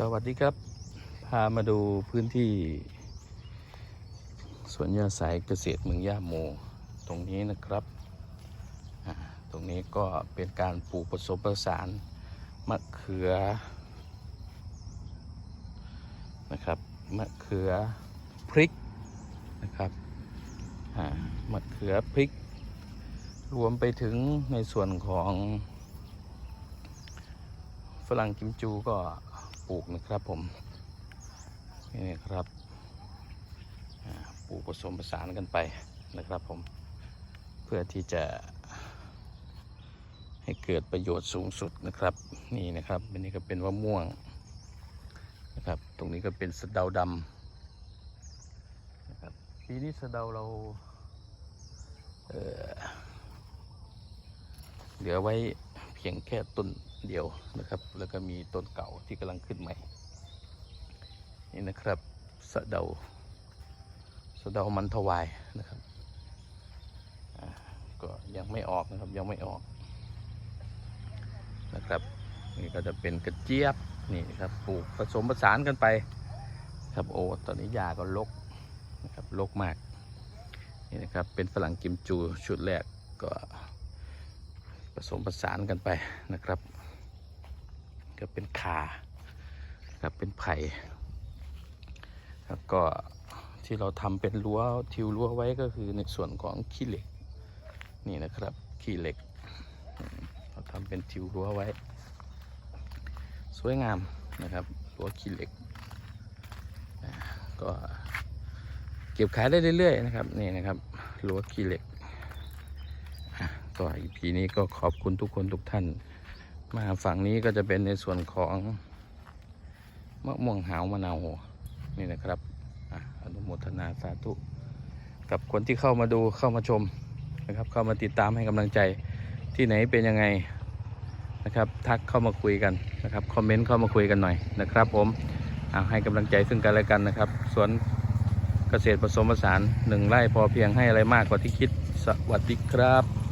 สวัสดีครับ พามาดูพื้นที่ สวนยาสายเกษตรเมืองย่าโม ตรงนี้นะครับ ตรงนี้ก็เป็นการปลูกผสมผสานมะเขือนะครับ มะเขือพริกนะครับมะเขือพริก รวมไปถึงในส่วนของฝรั่งกิมจูก็ ปลูกนะครับผมนี่ครับปลูกผสมผสานกันไปนะครับผมเพื่อที่จะให้เกิดประโยชน์สูงสุดนะครับนี่นะครับอันนี้ก็เป็นมะม่วงนะครับตรงนี้ก็เป็นสะเดาดำนะครับปีนี้สะเดาเราเออเหลือไว้ พียงแค่ต้นเดียวนะครับ แล้วก็มีต้นเก่าที่กำลังขึ้นใหม่ นี่นะครับสะเดาสะเดามันถวายนะครับก็ยังไม่ออกนะครับยังไม่ออกนะครับ นี่ก็จะเป็นกระเจี๊ยบนี่นครับปลูกผสมผสานกันไป ครับโอ้ตอนนี้ยาก็ลกนะครับลกมากนี่นะครับเป็นฝรั่งกิมจูชุดแรกก็ ผสมผสานกันไปนะครับ ก็เป็นคาครับเป็นไผ่แล้วก็ที่เราทำเป็นรั้วทิวรั้วไว้ก็คือในส่วนของขี้เหล็กนี่นะครับขี้เหล็ก เราทำเป็นทิวรั้วไว้ สวยงามนะครับรั้วขี้เหล็กก็เก็บขายได้เรื่อยๆนะครับนี่นะครับรั้วขี้เหล็ก ก็ EP นี้ก็ขอบคุณทุกคนทุกท่าน มาฝั่งนี้ก็จะเป็นในส่วนของมะม่วงหาวมะนาวนี่นะครับอะอนุโมทนาสาธุ กับคนที่เข้ามาดูเข้ามาชมนะครับ เข้ามาติดตามให้กำลังใจที่ไหนเป็นยังไงนะครับ ทักเข้ามาคุยกันนะครับคอมเมนต์เข้ามาคุยกันหน่อยนะครับผมเอาให้กำลังใจซึ่งกันและกันนะครับสวนเกษตรผสมผสานหนึ่งไร่พอเพียงให้อะไรมากกว่าที่คิดสวัสดีครับ